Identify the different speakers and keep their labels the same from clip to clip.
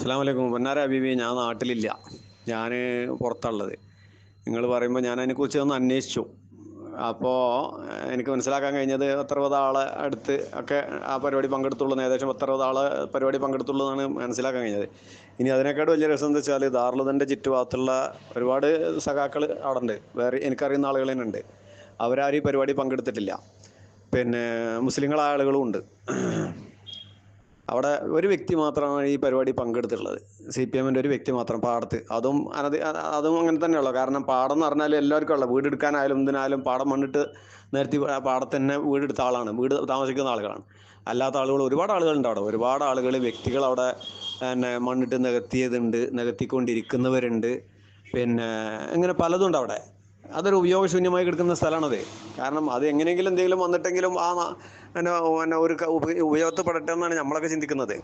Speaker 1: അസ്സാം വലൈക്കും പൊന്നാര ഹബീബി ഞാൻ നാട്ടിലില്ല. ഞാൻ പുറത്തുള്ളത് നിങ്ങൾ പറയുമ്പോൾ ഞാൻ അതിനെക്കുറിച്ച് ഒന്ന് അന്വേഷിച്ചു. അപ്പോൾ എനിക്ക് മനസ്സിലാക്കാൻ കഴിഞ്ഞത് പത്തറുപത് ആളെ അടുത്ത് ഒക്കെ ആ പരിപാടി പങ്കെടുത്തുള്ളൂ ഏകദേശം പത്തറുപത് ആളെ പരിപാടി പങ്കെടുത്തുള്ളൂ എന്നാണ് മനസ്സിലാക്കാൻ കഴിഞ്ഞത്. ഇനി അതിനേക്കാട് വലിയ രസം എന്താ വെച്ചാൽ ദാർലുദന്റെ ചുറ്റുഭാഗത്തുള്ള ഒരുപാട് സഖാക്കൾ അവിടെ ഉണ്ട് വേറെ എനിക്കറിയുന്ന ആളുകൾ തന്നെ ഉണ്ട്. അവരാരും ഈ പരിപാടി പങ്കെടുത്തിട്ടില്ല. പിന്നെ മുസ്ലിങ്ങളായ ആളുകളും ഉണ്ട്. അവിടെ ഒരു വ്യക്തി മാത്രമാണ് ഈ പരിപാടി പങ്കെടുത്തിട്ടുള്ളത്. സി പി എമ്മിന്റെ ഒരു വ്യക്തി മാത്രം പാടത്ത്. അതും അനധി അതും അങ്ങനെ തന്നെയുള്ളൂ. കാരണം പാടം എന്ന് പറഞ്ഞാൽ എല്ലാവർക്കും ഉള്ള വീട് എടുക്കാനായാലും എന്തിനായാലും പാടം മണ്ണിട്ട് നിരത്തി പാടത്ത് തന്നെ വീടെടുത്ത ആളാണ്. വീട് താമസിക്കുന്ന ആളുകളാണ്. അല്ലാത്ത ആളുകൾ ഒരുപാട് ആളുകളുണ്ട് അവിടെ. ഒരുപാട് ആളുകൾ വ്യക്തികൾ അവിടെ പിന്നെ മണ്ണിട്ട് നികത്തിയതുണ്ട് നികത്തിക്കൊണ്ടിരിക്കുന്നവരുണ്ട്. പിന്നെ ഇങ്ങനെ പലതും ഉണ്ട് അവിടെ. അതൊരു ഉപയോഗശൂന്യമായി കിടക്കുന്ന സ്ഥലമാണത്. കാരണം അത് എങ്ങനെയെങ്കിലും എന്തെങ്കിലും വന്നിട്ടെങ്കിലും ആ പിന്നെ ഒരു ഉപയോഗപ്പെടട്ടെ ഉപ- എന്നാണ് നമ്മളൊക്കെ ചിന്തിക്കുന്നത്.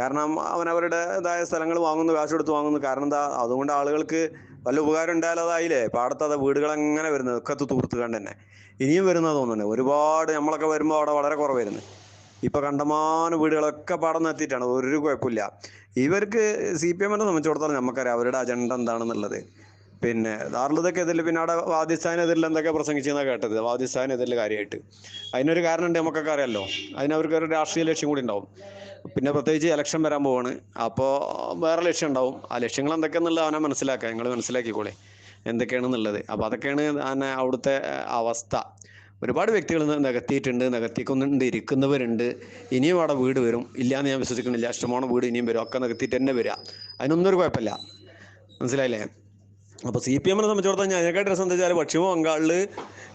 Speaker 1: കാരണം അവൻ അവരുടേതായ സ്ഥലങ്ങൾ വാങ്ങുന്നു കാശ് കൊടുത്ത് വാങ്ങുന്നു. കാരണം എന്താ? അതുകൊണ്ട് ആളുകൾക്ക് വല്ല ഉപകാരം ഉണ്ടായാലും അതായില്ലേ പാടത്ത് അത് വീടുകൾ അങ്ങനെ വരുന്നത്? ഒക്കെ തൂർത്ത് കണ്ട് തന്നെ. ഇനിയും വരുന്നത് തോന്നുന്നുണ്ട്. ഒരുപാട് നമ്മളൊക്കെ വരുമ്പോൾ അവിടെ വളരെ കുറവായിരുന്നു. ഇപ്പൊ കണ്ടമാനം വീടുകളൊക്കെ പാടം നിർത്തിയിട്ടാണ്. ഒരു കുഴപ്പമില്ല. ഇവർക്ക് സി പി എമ്മിനെ സംബന്ധിച്ചിടത്തോളം നമുക്കറിയാം അവരുടെ അജണ്ട എന്താണെന്നുള്ളത്. പിന്നെ ദാർലുദക്കെതിരിൽ പിന്നെ അവിടെ വാദിസ്ഥാനെതിരിൽ എന്തൊക്കെ പ്രസംഗിച്ചെന്നാണ് കേട്ടത്? വാദിസ്ഥാനെതിരിൽ കാര്യമായിട്ട് അതിനൊരു കാരണം ഉണ്ട് നമുക്കൊക്കെ അറിയാമല്ലോ അതിനവർക്ക് ഒരു രാഷ്ട്രീയ ലക്ഷ്യം കൂടി ഉണ്ടാവും. പിന്നെ പ്രത്യേകിച്ച് ഇലക്ഷൻ വരാൻ പോവാണ്. അപ്പോൾ വേറെ ലക്ഷ്യം ഉണ്ടാവും. ആ ലക്ഷ്യങ്ങൾ എന്തൊക്കെയാണെന്നുള്ളത് അവനെ മനസ്സിലാക്കുക. നിങ്ങൾ മനസ്സിലാക്കിക്കോളെ. എന്തൊക്കെയാണെന്നുള്ളത്. അപ്പോൾ അതൊക്കെയാണ് തന്നെ അവിടുത്തെ അവസ്ഥ. ഒരുപാട് വ്യക്തികൾ നികത്തിയിട്ടുണ്ട്. നികത്തിക്കുന്നുണ്ട് ഇരിക്കുന്നവരുണ്ട്. ഇനിയും അവിടെ വീട് വരും. ഇല്ലയെന്ന് ഞാൻ വിശ്വസിക്കുന്നില്ല. ഇഷ്ടമാണ് വീട് ഇനിയും വരും. ഒക്കെ നികത്തിയിട്ട് തന്നെ വരിക അതിനൊന്നും ഒരു കുഴപ്പമില്ല. മനസ്സിലായില്ലേ? അപ്പോൾ സി പി എമ്മിനെ സംബന്ധിച്ചിടത്തോളം ഞാൻ അതിനെക്കാട്ടി രസം എന്താ വെച്ചാൽ പശ്ചിമ ബംഗാളിൽ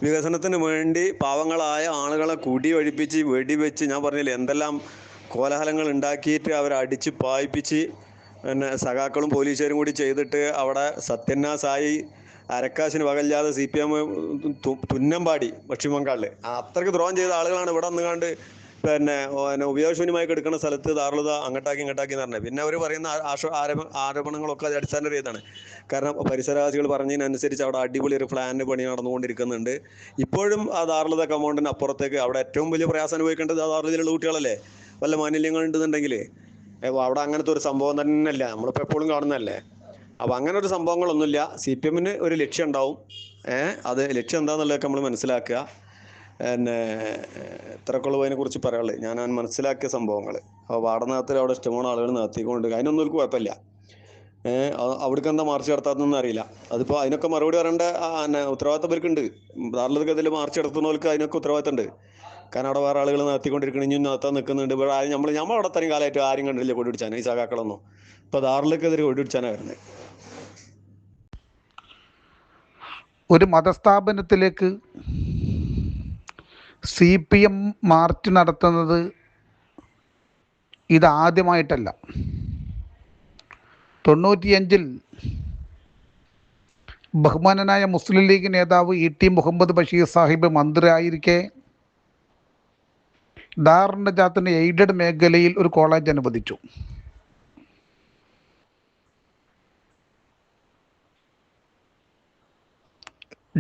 Speaker 1: വികസനത്തിന് വേണ്ടി പാവങ്ങളായ ആളുകളെ കുടി ഒഴിപ്പിച്ച് വെടിവെച്ച് ഞാൻ പറഞ്ഞില്ല എന്തെല്ലാം കോലാഹലങ്ങൾ ഉണ്ടാക്കിയിട്ട് അവരെ അടിച്ച് പായിപ്പിച്ച് പിന്നെ സഖാക്കളും പോലീസുകാരും കൂടി ചെയ്തിട്ട് അവിടെ സത്യന്നാസായി അരക്കാശിന് വകല്ലാതെ സി പി എം തുന്നമ്പാടി പശ്ചിമ ബംഗാളിൽ അത്രയ്ക്ക് ദ്രോഹം ചെയ്ത ആളുകളാണ് ഇവിടെ വന്നുകാണ്ട് പിന്നെ ഉപയോഗശൂന്യമായി കിടക്കുന്ന സ്ഥലത്ത് ധാരാളം അങ്ങട്ടാക്കി ഇങ്ങോട്ടാക്കി എന്ന് പറഞ്ഞത് പിന്നെ അവർ പറയുന്ന ആരോപണങ്ങളൊക്കെ അത് അടിസ്ഥാനരഹിതമാണ് കാരണം പരിസരവാസികൾ പറഞ്ഞതിനനുസരിച്ച് അവിടെ അടിപൊളി ഒരു പ്ലാനിന് പണി നടന്നുകൊണ്ടിരിക്കുന്നുണ്ട്. ഇപ്പോഴും ആ ധാരാളത കമൗണ്ടിന് അപ്പുറത്തേക്ക് അവിടെ ഏറ്റവും വലിയ പ്രയാസം അനുഭവിക്കേണ്ടത് ആ ധാരാളത്തിലുള്ള കുട്ടികളല്ലേ? വല്ല മാലിന്യങ്ങൾ ഉണ്ടെന്നുണ്ടെങ്കിൽ. അവിടെ അങ്ങനത്തെ ഒരു സംഭവം തന്നെയല്ല. നമ്മളിപ്പോൾ എപ്പോഴും കാണുന്നതല്ലേ? അപ്പോൾ അങ്ങനെ ഒരു സംഭവങ്ങളൊന്നുമില്ല. സി പി എമ്മിന് ഒരു ലക്ഷ്യം ഉണ്ടാവും. ഏഹ് അത് ലക്ഷ്യം എന്താണെന്നുള്ളതൊക്കെ നമ്മൾ മനസ്സിലാക്കുക. പിന്നെ ഇത്രക്കുള്ളൂ അതിനെ കുറിച്ച് പറയാനുള്ളത്. ഞാൻ ഞാൻ മനസ്സിലാക്കിയ സംഭവങ്ങൾ അപ്പോൾ വാടനാഥത്തിൽ അവിടെ ഇഷ്ടമാണ് ആളുകൾ നടത്തിക്കൊണ്ട് അതിനൊന്നും ഒരു കുഴപ്പമില്ല. അവിടേക്ക് എന്താ മാർച്ച് നടത്താത്തൊന്നും അറിയില്ല. അതിപ്പോൾ അതിനൊക്കെ മറുപടി പറയേണ്ട ഉത്തരവാദിത്തം ഇവർക്കുണ്ട്. ധാരാളത്തിൽ മാർച്ച് നടത്തുന്നവർക്ക് അതിനൊക്കെ ഉത്തരവാദിത്തം ഉണ്ട് കാരണം അവിടെ വേറെ ആളുകൾ നടത്തിക്കൊണ്ടിരിക്കണം ഇനിയും നടത്താൻ നിൽക്കുന്നുണ്ട്. ഇവിടെ ആരും നമ്മൾ നമ്മൾ അവിടെ അത്രയും കാലമായിട്ട് ആരും കണ്ടില്ല കൊടി പിടിച്ചാൻ. ഈ സഖാക്കളൊന്നും. ഇപ്പോൾ കൊടി പിടിച്ചാനാണ് വരുന്നത്
Speaker 2: ഒരു മതസ്ഥാപനത്തിലേക്ക് സി പി എം മാർച്ച് നടത്തുന്നത് ഇതാദ്യമായിട്ടല്ല. തൊണ്ണൂറ്റിയഞ്ചിൽ ബഹുമാനനായ മുസ്ലിം ലീഗ് നേതാവ് ഇ ടി മുഹമ്മദ് ബഷീർ സാഹിബ് മന്ത്രിയായിരിക്കെ. ദാറിന്റെ ജാത്തിന് എയ്ഡഡ് മേഖലയിൽ ഒരു കോളേജ് അനുവദിച്ചു.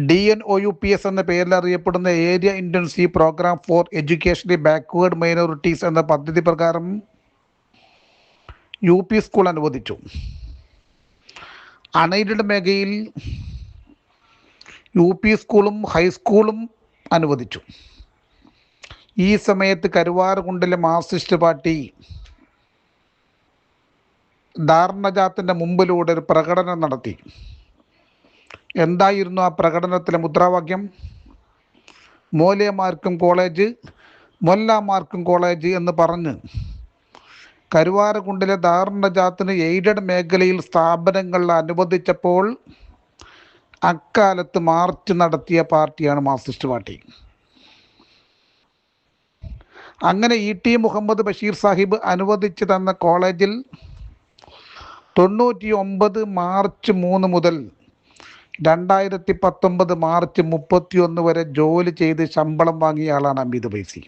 Speaker 2: D N O U P S എന്ന പേരിൽ അറിയപ്പെടുന്ന area intensive programme for educationally backward minorities എന്ന പദ്ധതി പ്രകാരം യു പി സ്കൂൾ അനുവദിച്ചു. അൺഎയ്ഡഡ് മേഖലയിൽ യു പി സ്കൂളും ഹൈസ്കൂളും അനുവദിച്ചു. ഈ സമയത്ത് കരുവാറുകുണ്ടിലെ മാർക്സിസ്റ്റ് പാർട്ടി ധാരണജാത്തിന്റെ മുമ്പിലൂടെ ഒരു പ്രകടനം നടത്തി. എന്തായിരുന്നു ആ പ്രകടനത്തിലെ മുദ്രാവാക്യം? മോലയമാർക്കും കോളേജ് മൊല്ലാമാർക്കും കോളേജ് എന്ന് പറഞ്ഞ് കരുവാരകുണ്ടിലെ ധാരണജാത്തിന് എയ്ഡഡ് മേഖലയിൽ സ്ഥാപനങ്ങൾ അനുവദിച്ചപ്പോൾ അക്കാലത്ത് മാർച്ച് നടത്തിയ പാർട്ടിയാണ് മാർക്സിസ്റ്റ് പാർട്ടി. അങ്ങനെ ഇ ടി മുഹമ്മദ് ബഷീർ സാഹിബ് അനുവദിച്ചു തന്ന കോളേജിൽ തൊണ്ണൂറ്റി ഒമ്പത് മാർച്ച് മൂന്ന് മുതൽ രണ്ടായിരത്തി പത്തൊമ്പത് മാർച്ച് മുപ്പത്തിയൊന്ന് വരെ ജോലി ചെയ്ത് ശമ്പളം വാങ്ങിയ ആളാണ് അമിത് ബൈസി.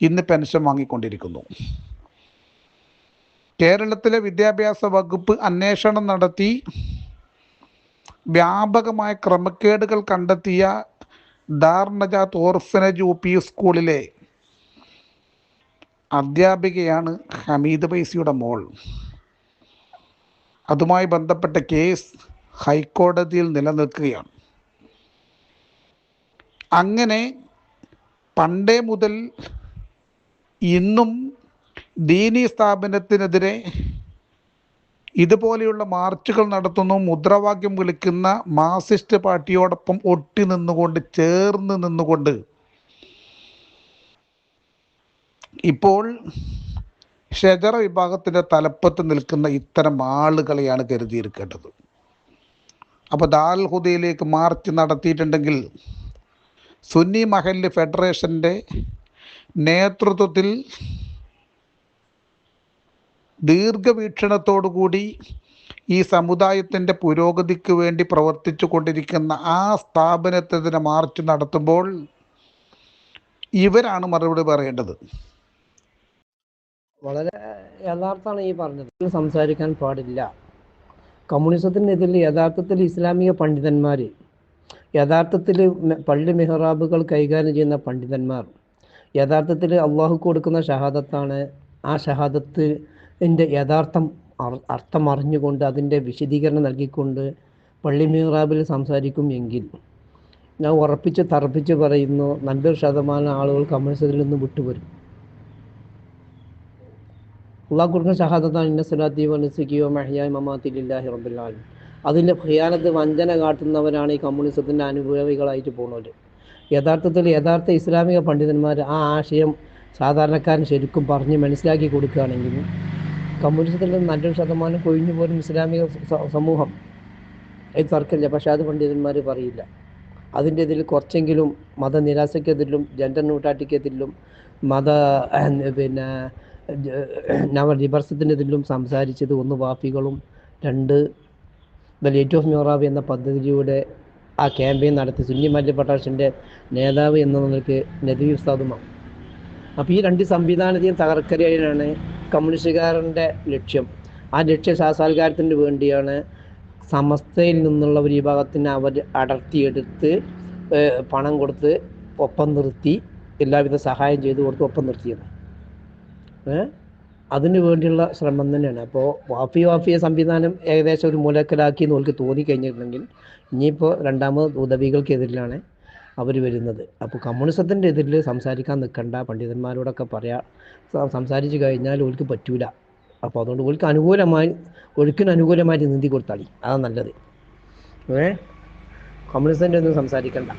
Speaker 2: ഇന്ന് പെൻഷൻ വാങ്ങിക്കൊണ്ടിരിക്കുന്നു. കേരളത്തിലെ വിദ്യാഭ്യാസ വകുപ്പ് അന്വേഷണം നടത്തി വ്യാപകമായ ക്രമക്കേടുകൾ കണ്ടെത്തിയ ദാർണജാത്ത് ഓർഫനേജ് യു പി സ്കൂളിലെ അധ്യാപികയാണ് ഹമീദ് പൈസിയുടെ മോൾ. അതുമായി ബന്ധപ്പെട്ട കേസ് ഹൈക്കോടതിയിൽ നിലനിൽക്കുകയാണ്. അങ്ങനെ പണ്ടേ മുതൽ ഇന്നും ദീനി സ്ഥാപനത്തിനെതിരെ ഇതുപോലെയുള്ള മാർച്ചുകൾ നടത്തുന്നു. മുദ്രാവാക്യം വിളിക്കുന്ന മാർസിസ്റ്റ് പാർട്ടിയോടൊപ്പം ഒട്ടി നിന്നുകൊണ്ട് ചേർന്ന് നിന്നുകൊണ്ട്. ഇപ്പോൾ ഷെജറ വിഭാഗത്തിന്റെ തലപ്പത്ത് നിൽക്കുന്ന ഇത്തരം ആളുകളെയാണ് കരുതിയിരിക്കേണ്ടത്. അപ്പോൾ ദാൽ ഹുദയിലേക്ക് മാർച്ച് നടത്തിയിട്ടുണ്ടെങ്കിൽ സുന്നി മഹല്ല് ഫെഡറേഷന്റെ നേതൃത്വത്തിൽ ദീർഘവീക്ഷണത്തോടുകൂടി ഈ സമുദായത്തിന്റെ പുരോഗതിക്ക് വേണ്ടി പ്രവർത്തിച്ചു കൊണ്ടിരിക്കുന്ന ആ സ്ഥാപനത്തെതിരെ മാർച്ച് നടത്തുമ്പോൾ ഇവരാണ് മറുപടി പറയേണ്ടത്.
Speaker 3: വളരെ യഥാർത്ഥമാണ് ഈ പറഞ്ഞത്. സംസാരിക്കാൻ പാടില്ല. കമ്മ്യൂണിസത്തിനെതിരെ യഥാർത്ഥത്തിൽ ഇസ്ലാമിക പണ്ഡിതന്മാർ യഥാർത്ഥത്തിൽ പള്ളി മെഹ്റാബുകൾ കൈകാര്യം ചെയ്യുന്ന പണ്ഡിതന്മാർ യഥാർത്ഥത്തിൽ അള്ളാഹു കൊടുക്കുന്ന ഷഹാദത്താണ്. ആ ഷഹാദത്തിന്റെ യഥാർത്ഥം അർത്ഥം അറിഞ്ഞുകൊണ്ട് അതിന്റെ വിശദീകരണം നൽകിക്കൊണ്ട് പള്ളി മെഹ്റാബിൽ സംസാരിക്കും എങ്കിൽ. ഞാൻ ഉറപ്പിച്ച് തറപ്പിച്ച് പറയുന്നു നല്ലൊരു ശതമാനം ആളുകൾ കമ്മ്യൂണിസത്തിൽ നിന്ന് വിട്ടുവരും. അള്ളാഹ് കൊടുക്കുന്ന ഷഹാദത്താണ് ഇന്ന റബ്ബില്ലാലും അതിന്റെ ഭയാനത്ത് വഞ്ചന കാട്ടുന്നവരാണ് ഈ കമ്മ്യൂണിസത്തിന്റെ അനുഭവികളായിട്ട് പോകുന്നവർ യഥാർത്ഥത്തിൽ യഥാർത്ഥ ഇസ്ലാമിക പണ്ഡിതന്മാർ ആ ആശയം സാധാരണക്കാരൻ ശരിക്കും പറഞ്ഞ് മനസ്സിലാക്കി കൊടുക്കുകയാണെങ്കിൽ കമ്മ്യൂണിസത്തിൽ നല്ലൊരു ശതമാനം കൊഴിഞ്ഞു പോലും ഇസ്ലാമിക സമൂഹം. അത് തർക്കമില്ല. പക്ഷെ അത് പണ്ഡിതന്മാർ പറയില്ല. അതിന്റെ ഇതിൽ കുറച്ചെങ്കിലും മതനിരാസയ്ക്കെതിരിലും ജെൻഡർ ന്യൂട്രാലിറ്റിക്കെതിരിലും മത ഏഹ്, പിന്നെ വിമർശത്തിന്റെ ഇതിലും സംസാരിച്ചത് ഒന്ന് വാഫികളും രണ്ട് ദ ലേറ്റ് ഓഫ് മ്യൂറാബ് എന്ന പദ്ധതിയുടെ ആ ക്യാമ്പയിൻ നടത്തി. സുന്നി മല്യ പട്ടാഷിന്റെ നേതാവ് എന്ന നിലയ്ക്ക് നദീ ഉസ്താദുമാണ് അപ്പോൾ ഈ രണ്ട് സംവിധാനത്തെയും തകർക്കരയാണ് കമ്മ്യൂണിസ്റ്റുകാരന്റെ ലക്ഷ്യം. ആ ലക്ഷ്യ സാക്ഷാത്കാരത്തിന് വേണ്ടിയാണ് സമസ്തയിൽ നിന്നുള്ള ഒരു വിഭാഗത്തിന് അവർ അടർത്തിയെടുത്ത് പണം കൊടുത്ത് ഒപ്പം നിർത്തി എല്ലാവിധ സഹായം ചെയ്തു കൊടുത്ത് ഒപ്പം നിർത്തിയത്. അതിനു വേണ്ടിയുള്ള ശ്രമം തന്നെയാണ്. അപ്പോൾ വാഫി വാഫിയ സംവിധാനം ഏകദേശം ഒരു മൂലക്കലാക്കി എന്ന് അവർക്ക് തോന്നിക്കഴിഞ്ഞിട്ടുണ്ടെങ്കിൽ ഇനിയിപ്പോൾ രണ്ടാമത് ഉദവികൾക്കെതിരിലാണ് അവർ വരുന്നത്. അപ്പോൾ കമ്മ്യൂണിസത്തിന്റെ എതിരിൽ സംസാരിക്കാൻ നിൽക്കണ്ട പണ്ഡിതന്മാരോടൊക്കെ പറയാ സംസാരിച്ചു കഴിഞ്ഞാൽ ഓർക്ക് പറ്റൂല. അപ്പോൾ അതുകൊണ്ട് ഓർക്ക് അനുകൂലമായി ഒഴുക്കിന് അനുകൂലമായിട്ട് നീന്തി കൊടുത്താളി അതാണ് നല്ലത്. ഏ? കമ്മ്യൂണിസത്തിന്റെ ഒന്നും സംസാരിക്കണ്ട.